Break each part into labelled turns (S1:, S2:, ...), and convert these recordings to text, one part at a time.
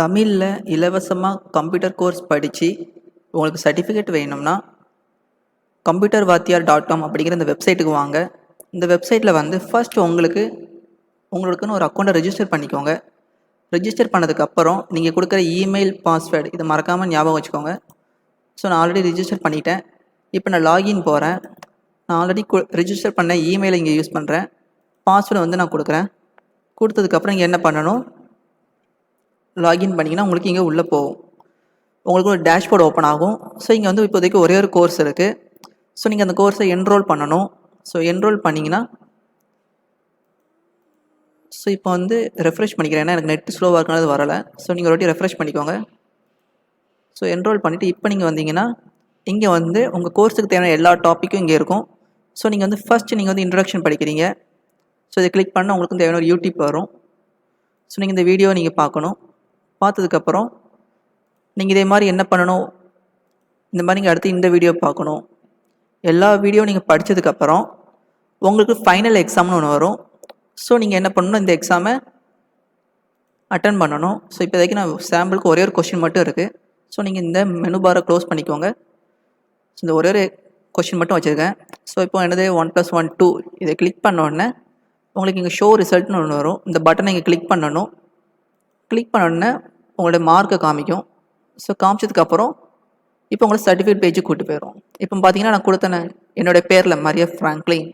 S1: தமிழில் இலவசமாக computer course படித்து உங்களுக்கு சர்டிஃபிகேட் வேணும்னா கம்ப்யூட்டர் வாத்தியார் டாட் காம் அப்படிங்கிற இந்த வெப்சைட்டுக்கு வாங்க. இந்த வெப்சைட்டில் வந்து ஃபர்ஸ்ட் உங்களுக்கு உங்களுக்குன்னு ஒரு அக்கௌண்ட்டை ரெஜிஸ்டர் பண்ணிக்கோங்க. ரெஜிஸ்டர் பண்ணதுக்கப்புறம் நீங்கள் கொடுக்குற இமெயில் பாஸ்வேர்டு இதை மறக்காமல் ஞாபகம் வச்சுக்கோங்க. ஸோ நான் ஆல்ரெடி ரிஜிஸ்டர் பண்ணிட்டேன். இப்போ நான் லாகின் போகிறேன் நான் ஆல்ரெடி ரிஜிஸ்டர் பண்ண இமெயிலை இங்கே யூஸ் பண்ணுறேன் பாஸ்வேர்டு வந்து நான் கொடுக்குறேன். கொடுத்ததுக்கப்புறம் இங்கே என்ன பண்ணணும்? லாகின் பண்ணிங்கன்னா உங்களுக்கு இங்கே உள்ளே போகும். உங்களுக்கு ஒரு டேஷ்போர்டு ஓப்பன் ஆகும். ஸோ இங்கே வந்து இப்போதைக்கு ஒரே ஒரு கோர்ஸ் இருக்குது ஸோ நீங்கள் அந்த கோர்ஸை என்ரோல் பண்ணணும். ஸோ என்ரோல் பண்ணிங்கன்னா ஸோ இப்போ வந்து ரெஃப்ரெஷ் பண்ணிக்கிறேன். ஏன்னா எனக்கு நெட் ஸ்லோவாக இருக்கிறது வரலை. ஸோ நீங்கள் ஒரு வாட்டி ரெஃப்ரெஷ் பண்ணிக்கோங்க. ஸோ என்ரோல் பண்ணிவிட்டு இப்போ நீங்கள் வந்தீங்கன்னா இங்கே வந்து உங்கள் கோர்ஸுக்கு தேவையான எல்லா டாப்பிக்கும் இங்கே இருக்கும். ஸோ நீங்கள் வந்து ஃபஸ்ட்டு நீங்கள் வந்து இன்ட்ரடக்ஷன் படிக்கிறீங்க. ஸோ இதை கிளிக் பண்ணால் உங்களுக்கு தேவையான ஒரு யூடியூப் வரும். ஸோ நீங்கள் இந்த வீடியோ நீங்கள் பார்க்கணும். பார்த்ததுக்கப்புறம் நீங்கள் இதே மாதிரி என்ன பண்ணணும்? இந்த மாதிரி நீங்கள் அடுத்து இந்த வீடியோ பார்க்கணும். எல்லா வீடியோ நீங்கள் படித்ததுக்கப்புறம் உங்களுக்கு ஃபைனல் எக்ஸாம்னு ஒன்று வரும். ஸோ நீங்கள் என்ன பண்ணணும்? இந்த எக்ஸாமை அட்டன் பண்ணணும். ஸோ இப்போதைக்கு நான் சாம்பிளுக்கு ஒரே ஒரு கொஷின் மட்டும் இருக்குது ஸோ நீங்கள் இந்த மெனு பாரை க்ளோஸ் பண்ணிக்கோங்க. ஸோ இந்த ஒரே ஒரு கொஷின் மட்டும் வச்சுருக்கேன். ஸோ இப்போ என்னது? ஒன் ப்ளஸ் ஒன் டூ இதை கிளிக் பண்ண உடனே உங்களுக்கு இங்கே ஷோ ரிசல்ட்னு ஒன்று வரும். இந்த பட்டனை இங்கே கிளிக் பண்ணணும். கிளிக் பண்ண உங்களோட உங்களுடைய மார்க்கை காமிக்கும். ஸோ காமிச்சதுக்கப்புறம் இப்போ உங்களை சர்டிஃபிகேட் பேஜுக்கு கூட்டு போயிடும் இப்போ பார்த்தீங்கன்னா நான் கொடுத்தன என்னோடய பேரில் மரியா ஃப்ராங்க்லின்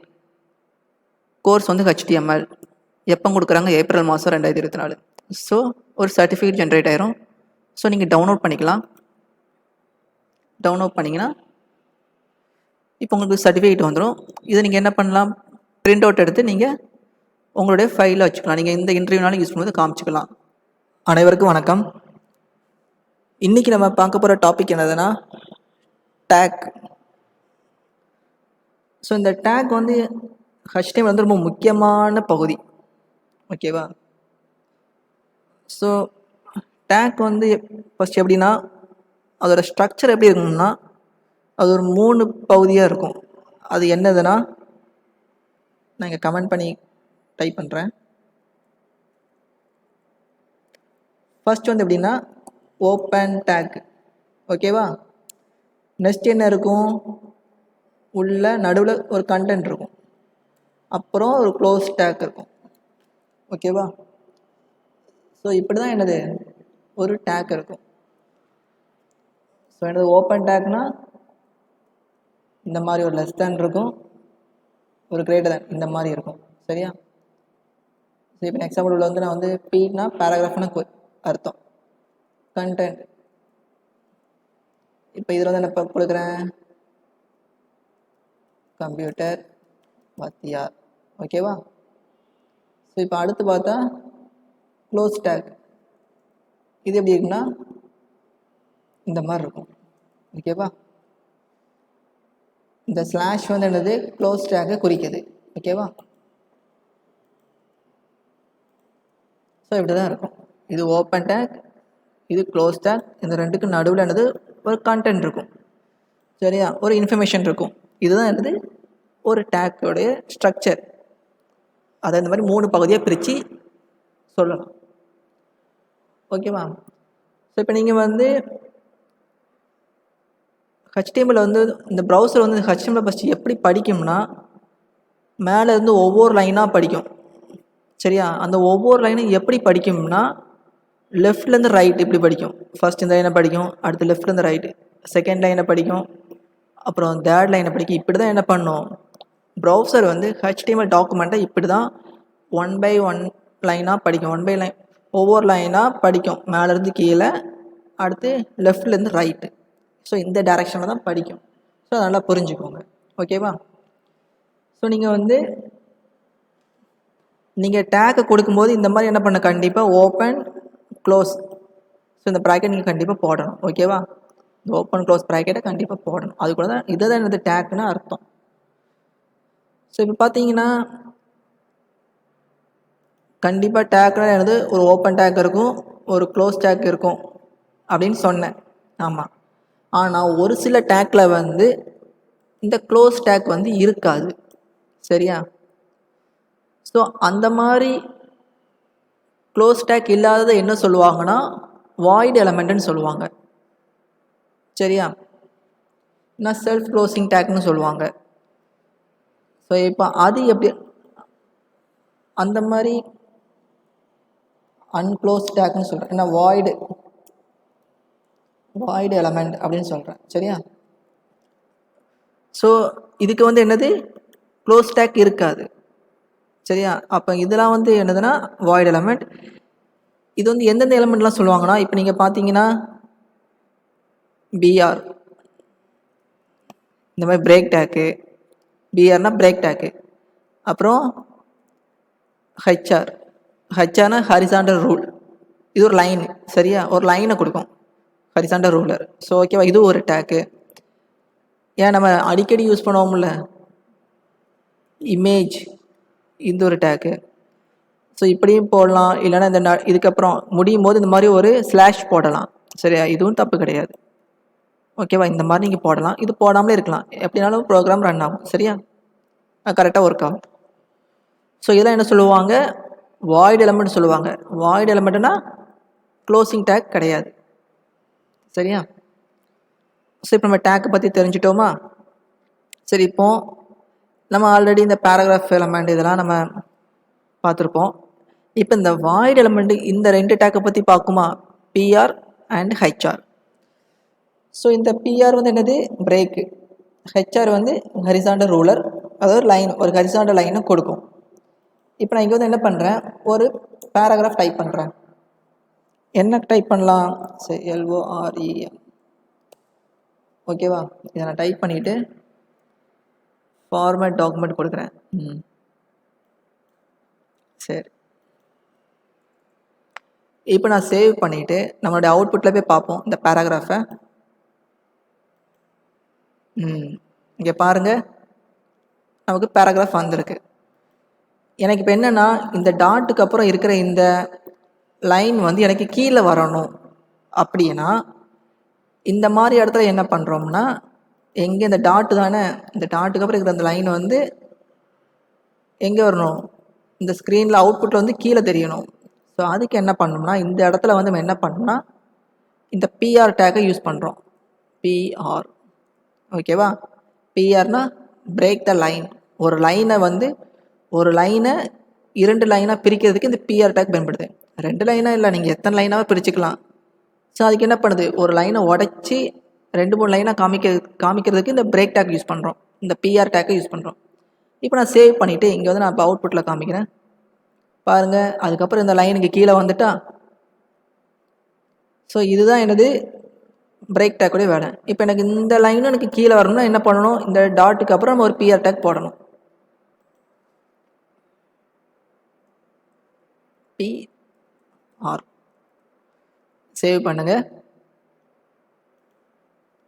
S1: கோர்ஸ் வந்து ஹெச்டிஎம்எல் எப்போ கொடுக்குறாங்க? ஏப்ரல் மாதம் ரெண்டாயிரத்தி இருபத்தி நாலு. ஸோ ஒரு சர்டிஃபிகேட் ஜென்ரேட் ஆயிரும். ஸோ நீங்கள் டவுன்லோட் பண்ணிக்கலாம். டவுன்லோட் பண்ணிங்கன்னா இப்போ உங்களுக்கு சர்டிஃபிகேட் வந்துடும் இதை நீங்கள் என்ன பண்ணலாம்? பிரிண்ட் அவுட் எடுத்து நீங்கள் உங்களுடைய ஃபைலில் வச்சுக்கலாம். நீங்கள் இந்த இன்டர்வியூனாலும் யூஸ் பண்ணும்போது காமிச்சிக்கலாம். அனைவருக்கும் வணக்கம். இன்றைக்கி நம்ம பார்க்க போகிற டாபிக் என்னதுன்னா டேக் ஸோ இந்த டேக் வந்து ஹச்டிஎம் வந்து ரொம்ப முக்கியமான பகுதி. ஓகேவா ஸோ டேக் வந்து ஃபஸ்ட் எப்படின்னா அதோட ஸ்ட்ரக்சர் எப்படி இருக்கும்னா அது ஒரு மூணு பகுதியாக இருக்கும். அது என்னதுன்னா நான் இங்கே கமெண்ட் பண்ணி டைப் பண்ணுறேன் ஃபஸ்ட் வந்து எப்படின்னா ஓப்பன் டேக் ஓகேவா நெக்ஸ்ட் என்ன இருக்கும்? உள்ள நடுவில் ஒரு கண்டென்ட் இருக்கும். அப்புறம் ஒரு க்ளோஸ் டேக் இருக்கும். ஓகேவா ஸோ இப்படி தான் என்னது? ஒரு டேக் இருக்கும். ஸோ என்னது? ஓப்பன் டேக்னா இந்த மாதிரி ஒரு லெஸ் தேன் இருக்கும். ஒரு கிரேட்டர் தேன் இந்த மாதிரி இருக்கும். சரியா? ஸோ இப்போ எக்ஸாம்பிள் உள்ள வந்து நான் வந்து பீட்னா பேராகிராஃப்னா அர்த்தம். கண்டென்ட் இப்போ இதில் வந்து என்ன கொடுக்குறேன்? கம்ப்யூட்டர் வாத்தியார் ஓகேவா ஸோ இப்போ அடுத்து பார்த்தா க்ளோஸ் டேக் இது எப்படி இருக்குன்னா இந்த மாதிரி இருக்கும். ஓகேவா இந்த ஸ்லாஷ் வந்து என்னது? க்ளோஸ் டேக்கை குறிக்குது. ஓகேவா ஸோ இப்படி தான் இருக்கும். இது ஓப்பன் டேக் இது க்ளோஸ் டேக் இந்த ரெண்டுக்கு நடுவில் என்னது ஒரு கண்டென்ட் இருக்கும். சரியா? ஒரு இன்ஃபர்மேஷன் இருக்கும். இதுதான் என்னது? ஒரு டேக்கோடைய ஸ்ட்ரக்சர் அதை இந்த மாதிரி மூணு பகுதியாக பிரித்து சொல்லலாம் ஓகேவா ஸோ இப்போ நீங்கள் வந்து ஹெச்டிஎம்மில் வந்து இந்த ப்ரௌசர் வந்து ஹெச்டிஎம்எல் ஃபஸ்ட்டு எப்படி படிக்கும்னா மேலேருந்து ஒவ்வொரு லைனாக படிக்கும். சரியா? அந்த ஒவ்வொரு லைனும் எப்படி படிக்கும்னா லெஃப்ட்லேருந்து ரைட் இப்படி படிக்கும். ஃபஸ்ட் இந்த லைனை படிக்கும் அடுத்து லெஃப்ட்லேருந்து ரைட்டு செகண்ட் லைனை படிக்கும் அப்புறம் தேர்ட் லைனை படிக்கும் இப்படி தான் என்ன பண்ணும்? ப்ரௌசர் வந்து ஹெச்டிஎம்எல் டாக்குமெண்ட்டை இப்படி தான் ஒன் பை ஒன் லைனாக படிக்கும். ஒன் பை லைன் ஒவ்வொரு லைனாக படிக்கும். மேலேருந்து கீழே அடுத்து லெஃப்ட்லேருந்து ரைட்டு ஸோ இந்த டைரெக்ஷனில் தான் படிக்கும். ஸோ நல்லா புரிஞ்சுக்கோங்க. ஓகேவா ஸோ நீங்கள் வந்து நீங்கள் டேக்கை கொடுக்கும்போது இந்த மாதிரி என்ன பண்ண? கண்டிப்பாக ஓப்பன் க்ளோஸ் ஸோ இந்த ப்ராக்கெட் நீங்கள் கண்டிப்பாக போடணும். ஓகேவா இந்த ஓப்பன் க்ளோஸ் ப்ராக்கெட்டை கண்டிப்பாக போடணும். அது கூட தான் இதுதான் எனது டேக்குன்னு அர்த்தம். ஸோ இப்போ பார்த்தீங்கன்னா கண்டிப்பாக டேக்னா எனது ஒரு ஓப்பன் டேக் இருக்கும் ஒரு க்ளோஸ் டேக் இருக்கும் அப்படின்னு சொன்னேன். ஆமாம் ஆனால் ஒரு சில டேக்கில் வந்து இந்த க்ளோஸ் டேக் வந்து இருக்காது. சரியா? ஸோ அந்த மாதிரி க்ளோஸ் டேக் இல்லாததை என்ன சொல்லுவாங்கன்னா வாய்டு எலமெண்ட்டுன்னு சொல்லுவாங்க. சரியா? நான் செல்ஃப் க்ளோசிங் டேக்னு சொல்லுவாங்க. ஸோ இப்போ அது எப்படி அந்த மாதிரி அன்க்ளோஸ் டேக்னு சொல்கிறேன் ஏன்னா வாய்டு வாய்டு எலமெண்ட் அப்படின்னு சொல்கிறேன் சரியா? ஸோ இதுக்கு வந்து என்னது? க்ளோஸ் டேக் இருக்காது. சரியா? அப்போ இதெல்லாம் வந்து என்னதுன்னா வாய்டு எலமெண்ட் இது வந்து எந்தெந்த எலமெண்ட்லாம் சொல்லுவாங்கன்னா இப்போ நீங்கள் பார்த்தீங்கன்னா பிஆர் இந்த மாதிரி பிரேக் டேக்கு பிஆர்னா பிரேக் டேக்கு அப்புறம் ஹெச்ஆர் ஹெச்ஆர்னா ஹரிசாண்டர் ரூல் இது ஒரு லைன் சரியா? ஒரு லைனை கொடுக்கும். ஹரிசாண்டர் ரூலர் ஸோ ஓகேவா இது ஒரு டேக்கு ஏன் நம்ம அடிக்கடி யூஸ் பண்ணுவோம்ல? இமேஜ் இந்த ஒரு டேக்கு ஸோ இப்படியும் போடலாம். இல்லைன்னா இந்த ந- இதுக்கப்புறம் முடியும் போது இந்த மாதிரி ஒரு ஸ்லாஷ் போடலாம். சரியா? இதுவும் தப்பு கிடையாது. ஓகேவா இந்த மாதிரி நீங்கள் போடலாம். இது போடாமலே இருக்கலாம். எப்படினாலும் ப்ரோக்ராம் ரன் ஆகும். சரியா? கரெக்டாக ஒர்க் ஆகும். ஸோ இதெல்லாம் என்ன சொல்லுவாங்க? வாய்டு எலமெண்ட் சொல்லுவாங்க. வாய்டு எலமெண்ட்னா க்ளோசிங் டேக் கிடையாது. சரியா? ஸோ இப்போ நம்ம டேக்கை பற்றி தெரிஞ்சிட்டோமா? சரி இப்போது நம்ம ஆல்ரெடி இந்த பேராகிராஃப் எலமெண்ட் இதெல்லாம் நம்ம பார்த்துருப்போம். இப்போ இந்த வாய்ட் எலமெண்ட் இந்த ரெண்டு டேக்கை பற்றி பார்க்குமா? பிஆர் அண்ட் ஹெச்ஆர் ஸோ இந்த பிஆர் வந்து என்னது? பிரேக்கு ஹெச்ஆர் வந்து ஹரிசாண்டல் ரூலர் அதாவது லைன் ஒரு ஹரிசாண்டல் லைனை கொடுக்கும். இப்போ நான் இங்கே வந்து என்ன பண்ணுறேன் ஒரு பேராகிராஃப் டைப் பண்ணுறேன் என்ன டைப் பண்ணலாம்? சரி எல்ஓஆர்இஎம் ஓகேவா இதை நான் டைப் பண்ணிவிட்டு ஃபார்மேட் டாக்குமெண்ட் கொடுக்குறேன். ம். சரி. இப்போ நான் சேவ் பண்ணிவிட்டு நம்மளுடைய அவுட்புட்டில் போய் பார்ப்போம் இந்த பேராகிராஃபை ம். இங்கே பாருங்கள் நமக்கு பேராகிராஃப் வந்திருக்கு. எனக்கு இப்போ என்னென்னா இந்த டாட்டுக்கு அப்புறம் இருக்கிற இந்த லைன் வந்து எனக்கு கீழே வரணும். அப்படின்னா இந்த மாதிரி இடத்துல என்ன பண்ணுறோம்னா எங்கே இந்த டாட்டு தானே இந்த டாட்டுக்கு அப்புறம் இருக்கிற அந்த லைன் வந்து எங்கே வரணும்? இந்த ஸ்க்ரீனில் அவுட்புட்டில் வந்து கீழே தெரியணும். ஸோ அதுக்கு என்ன பண்ணணும்னா இந்த இடத்துல வந்து நம்ம என்ன பண்ணணும்னா இந்த பிஆர் டேக்கை யூஸ் பண்ணுறோம் பிஆர் ஓகேவா பிஆர்னா பிரேக் த லைன் ஒரு லைனை வந்து ஒரு லைனை இரண்டு லைனாக பிரிக்கிறதுக்கு இந்த பிஆர் டேக் பயன்படுது. ரெண்டு லைனாக இல்லை நீங்கள் எத்தனை லைனாக பிரிச்சுக்கலாம். ஸோ அதுக்கு என்ன பண்ணுது? ஒரு லைனை உடச்சி ரெண்டு மூணு லைனாக காமிக்க காமிக்கிறதுக்கு இந்த பிரேக் டேக் யூஸ் பண்ணுறோம் இந்த பிஆர் டேக்கை யூஸ் பண்ணுறோம் இப்போ நான் சேவ் பண்ணிவிட்டு இங்கே வந்து நான் இப்போ அவுட்புட்டில் காமிக்கிறேன். பாருங்கள் அதுக்கப்புறம் இந்த லைனுக்கு கீழே வந்துட்டா? ஸோ இதுதான் எனது பிரேக் டேக்குடைய வேலை. இப்போ எனக்கு இந்த லைனும் எனக்கு கீழே வரணும்னா என்ன பண்ணணும்? இந்த டாட்டுக்கு அப்புறம் நம்ம ஒரு பிஆர் டேக் போடணும். பி ஆர் சேவ் பண்ணுங்கள்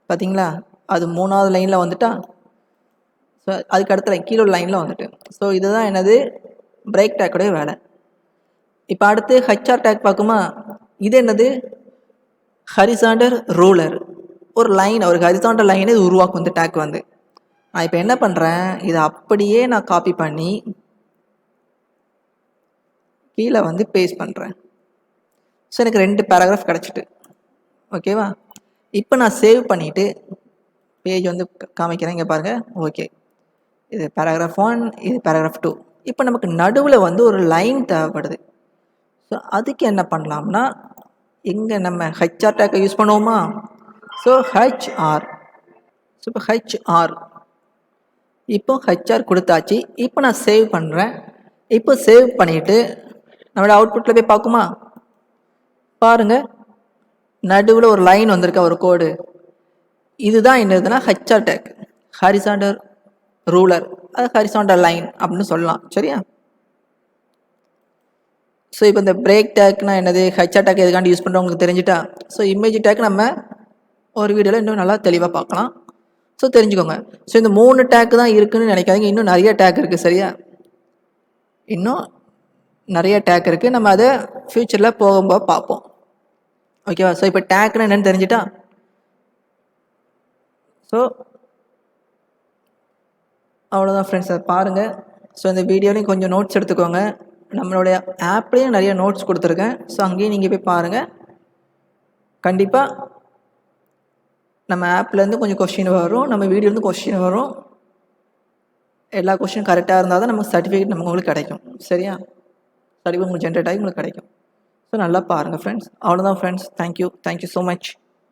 S1: பார்த்தீங்களா அது மூணாவது லைனில் வந்துட்டா ஸோ அதுக்கு அடுத்த கீழே லைனில் வந்துட்டு. ஸோ இதுதான் என்னது? பிரேக் டேக்கோடைய வேலை. இப்போ அடுத்து ஹச்ஆர் டேக் பார்க்குமா? இது என்னது? ஹரிசாண்டர் ரூலர் ஒரு லைன் ஒரு ஹரிசாண்டர் லைனை இது உருவாக்கும் இந்த டேக் வந்து. நான் இப்போ என்ன பண்ணுறேன் இதை அப்படியே நான் காப்பி பண்ணி கீழே வந்து பேஸ்ட் பண்ணுறேன் ஸோ எனக்கு ரெண்டு பேராகிராஃப் கிடச்சிட்டு. ஓகேவா இப்போ நான் சேவ் பண்ணிவிட்டு பேஜ் வந்து காமிக்கிறேன். இங்கே பாருங்கள் ஓகே இது பேராகிராஃப் ஒன் இது பேராகிராஃப் டூ இப்போ நமக்கு நடுவில் வந்து ஒரு லைன் தேவைப்படுது. ஸோ அதுக்கு என்ன பண்ணலாம்னா எங்கே நம்ம ஹெச்ஆர் டேக்கை யூஸ் பண்ணுவோமா? ஸோ ஹெச்ஆர் ஸோ இப்போ ஹெச்ஆர் இப்போ ஹெச்ஆர் கொடுத்தாச்சு. இப்போ நான் சேவ் பண்ணுறேன் இப்போ சேவ் பண்ணிவிட்டு நம்மளோட அவுட்புட்டில் போய் பார்க்குமா? பாருங்கள் நடுவில் ஒரு லைன் வந்திருக்கா ஒரு கோடு இதுதான் என்னதுன்னா ஹெச்ஆர் டேக் ஹரிசாண்டர் ரூலர் அது ஹரிசாண்டர் லைன் அப்படின்னு சொல்லலாம். சரியா? ஸோ இப்போ இந்த பிரேக் டேக்னா என்னது? ஹெச்ஆர் டேக் எதுக்காண்டி யூஸ் பண்ணுறவங்களுக்கு தெரிஞ்சுட்டா? ஸோ இமேஜ் டேக் நம்ம ஒரு வீடியோவில் இன்னும் நல்லா தெளிவாக பார்க்கலாம். ஸோ தெரிஞ்சுக்கோங்க. ஸோ இந்த மூணு டேக் தான் இருக்குதுன்னு நினைக்காதீங்க. இன்னும் நிறைய டேக் இருக்குது சரியா? இன்னும் நிறைய டேக் இருக்குது நம்ம அதை ஃப்யூச்சரில் போகும்போது பார்ப்போம். ஓகேவா ஸோ இப்போ டேக்னா என்னன்னு தெரிஞ்சிட்டா? ஸோ அவ்வளோதான் ஃப்ரெண்ட்ஸ் அதை பாருங்கள் ஸோ இந்த வீடியோலையும் கொஞ்சம் நோட்ஸ் எடுத்துக்கோங்க. நம்மளுடைய ஆப்லேயும் நிறைய நோட்ஸ் கொடுத்துருக்கேன். ஸோ அங்கேயும் நீங்கள் போய் பாருங்கள் கண்டிப்பாக நம்ம ஆப்லேருந்து கொஞ்சம் கொஷின் வரும். நம்ம வீடியோலேருந்து கொஷின் வரும். எல்லா கொஷினும் கரெக்டாக இருந்தால் தான் நமக்கு சர்டிஃபிகேட் நமக்கு உங்களுக்கு கிடைக்கும். சரியா? சர்டிஃபிகேட் உங்களுக்கு ஜென்ரேட் ஆகி உங்களுக்கு கிடைக்கும். ஸோ நல்லா பாருங்கள் ஃப்ரெண்ட்ஸ் அவ்வளோதான் friends thank you thank you so much